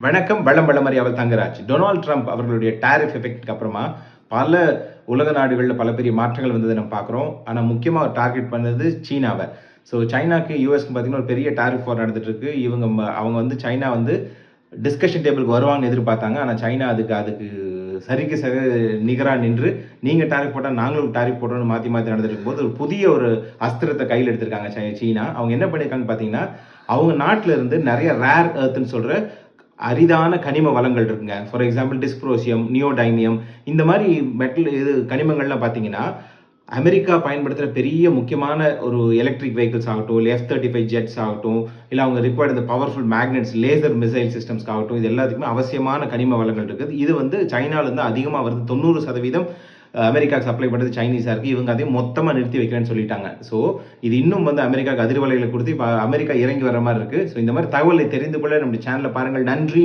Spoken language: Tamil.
வணக்கம் வளம் வளமறி அவர் தங்கராஜ். டொனால்ட் ட்ரம்ப் அவர்களுடைய டாரிஃப் எஃபெக்ட்க்கு அப்புறமா பல உலக நாடுகளில் பல பெரிய மாற்றங்கள் வந்ததை நம்ம பார்க்குறோம். ஆனால் முக்கியமாக டார்கெட் பண்ணது சீனாவை. ஸோ சைனாக்கு யூஎஸ்க்கு பார்த்தீங்கன்னா ஒரு பெரிய டாரிஃப் வார் நடந்துட்டு இருக்கு இவங்க அவங்க வந்து சைனா வந்து டிஸ்கஷன் டேபிளுக்கு வருவாங்கன்னு எதிர்பார்த்தாங்க. ஆனால் சைனா அதுக்கு அதுக்கு சரிக்கு சரி நிகராக நின்று நீங்கள் டாரிஃப் போட்டால் நாங்களும் டாரிஃப் போடுறோம்னு மாற்றி மாற்றி நடந்துட்டு போது ஒரு புதிய ஒரு அஸ்திரத்தை கையில் எடுத்திருக்காங்க சீனா. அவங்க என்ன பண்ணியிருக்காங்க பார்த்தீங்கன்னா அவங்க நாட்டில் இருந்து நிறைய ரேர் எர்த்னு சொல்கிற அரிதான கனிம வளங்கள் இருக்குங்க. ஃபார் எக்ஸாம்பிள் டிஸ்ப்ரோசியம் நியோடைமியம் இந்த மாதிரி மெட்டல் இது கனிமங்கள்லாம் பார்த்தீங்கன்னா அமெரிக்கா பயன்படுத்துகிற பெரிய முக்கியமான ஒரு எலக்ட்ரிக் வெஹிக்கிள்ஸ் ஆகட்டும் இல்லை எஃப் தேர்ட்டி ஃபைவ் ஜெட்ஸ் ஆகட்டும் இல்லை அவங்க ரிக்வயர்ட் இந்த பவர்ஃபுல் மேக்னெட்ஸ் லேசர் மிசைல் சிஸ்டம்ஸ்க்கு ஆகட்டும் இது எல்லாத்துக்குமே அவசியமான கனிம வளங்கள் இருக்குது. இது வந்து சைனாலேருந்து அதிகமாக வருது தொண்ணூறு சதவீதம் அமெரிக்காவுக்கு சப்ளை பண்ணுறது சைனீஸாக இருக்குது இவங்க அதையும் மொத்தமாக நிறுத்தி வைக்கிறேன்னு சொல்லிட்டாங்க. ஸோ இது இன்னும் வந்து அமெரிக்காவுக்கு அதிர்வலைகளை கொடுத்து இப்போ அமெரிக்கா இறங்கி வர மாதிரி இருக்குது ஸோ இந்த மாதிரி தகவலை தெரிந்து கொள்ள நம்முடைய சேனலை பாருங்கள். நன்றி.